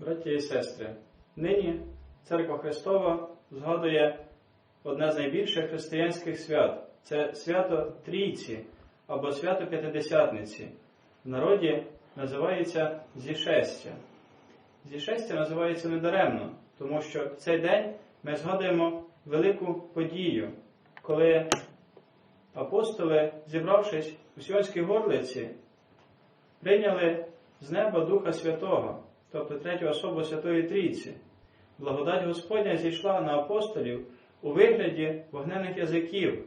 Браті і сестри, нині Церква Христова згадує одне з найбільших християнських свят це свято Трійці або свято П'ятидесятниці. В народі називається Зішестя. Зішестя називається недаремно, тому що в цей день ми згадуємо велику подію, коли апостоли, зібравшись у Сіонській горлиці, прийняли з неба Духа Святого, тобто третю особу Святої Трійці. Благодать Господня зійшла на апостолів у вигляді вогнених язиків.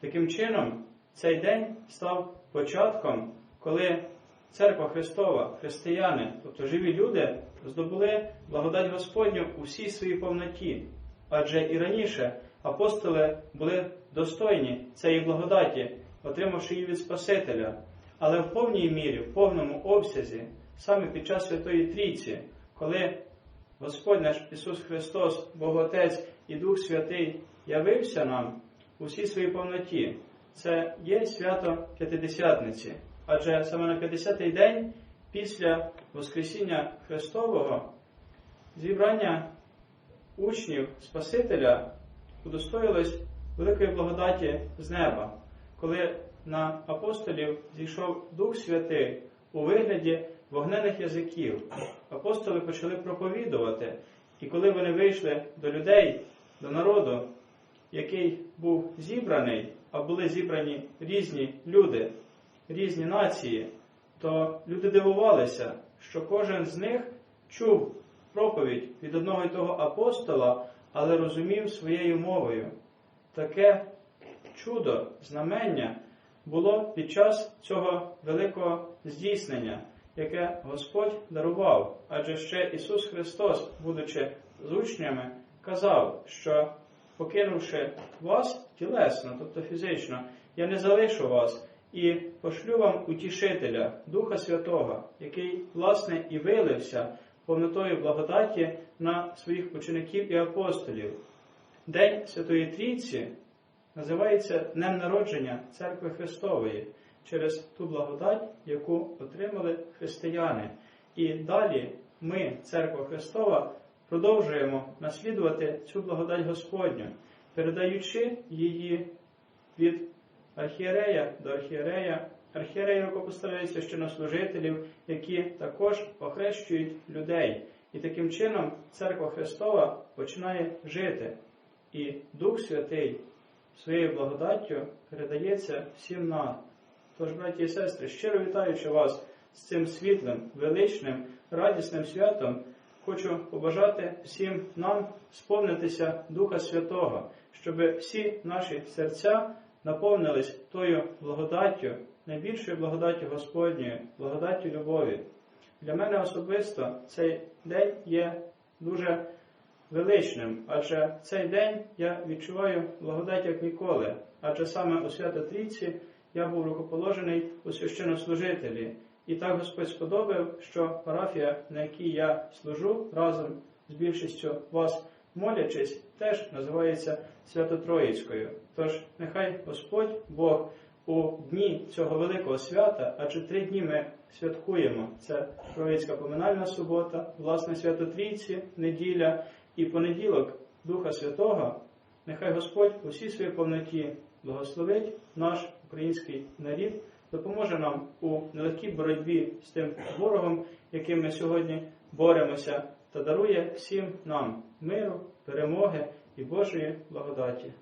Таким чином, цей день став початком, коли Церква Христова, християни, тобто живі люди, здобули благодать Господню у всій своїй повноті. Адже і раніше апостоли були достойні цієї благодаті, отримавши її від Спасителя, але в повній мірі, в повному обсязі, саме під час Святої Трійці, коли Господь наш Ісус Христос, Бог Отець і Дух Святий явився нам у всій своїй повноті, це є свято П'ятидесятниці. Адже саме на 50-й день після Воскресіння Христового зібрання учнів Спасителя удостоїлось великої благодаті з неба, коли на апостолів зійшов Дух Святий у вигляді вогнених язиків. Апостоли почали проповідувати, і коли вони вийшли до людей, до народу, який був зібраний, а були зібрані різні люди, різні нації, то люди дивувалися, що кожен з них чув проповідь від одного і того апостола, але розумів своєю мовою. Таке чудо, знамення було під час цього великого здійснення, яке Господь дарував. Адже ще Ісус Христос, будучи з учнями, казав, що покинувши вас тілесно, тобто фізично, я не залишу вас і пошлю вам утішителя, Духа Святого, який, власне, і вилився повнотою благодаті на своїх учеників і апостолів. День Святої Трійці називається Днем народження Церкви Христової через ту благодать, яку отримали християни. І далі ми, Церква Христова, продовжуємо наслідувати цю благодать Господню, передаючи її від архієрея до архієрея, архієреї рукопоставляють священнослужителів, які також охрещують людей. І таким чином Церква Христова починає жити. І Дух Святий своєю благодаттю передається всім нам. Тож, браті і сестри, щиро вітаючи вас з цим світлим, величним, радісним святом, хочу побажати всім нам сповнитися Духа Святого, щоб всі наші серця наповнились тою благодаттю, найбільшою благодаттю Господньою, благодаттю любові. Для мене особисто цей день є дуже величним, адже цей день я відчуваю благодать як ніколи, адже саме у Свято Трійці я був рукоположений у священнослужителі. І так Господь сподобав, що парафія, на якій я служу разом з більшістю вас молячись, теж називається Свято-Троїцькою. Тож нехай Господь Бог у дні цього великого свята, адже три дні ми святкуємо. Це Троїцька поминальна субота, власне свято Трійці, неділя і понеділок Духа Святого. Нехай Господь у всій своїй повноті благословить наш український нарід, допоможе нам у нелегкій боротьбі з тим ворогом, яким ми сьогодні боремося, та дарує всім нам миру, перемоги і Божої благодаті.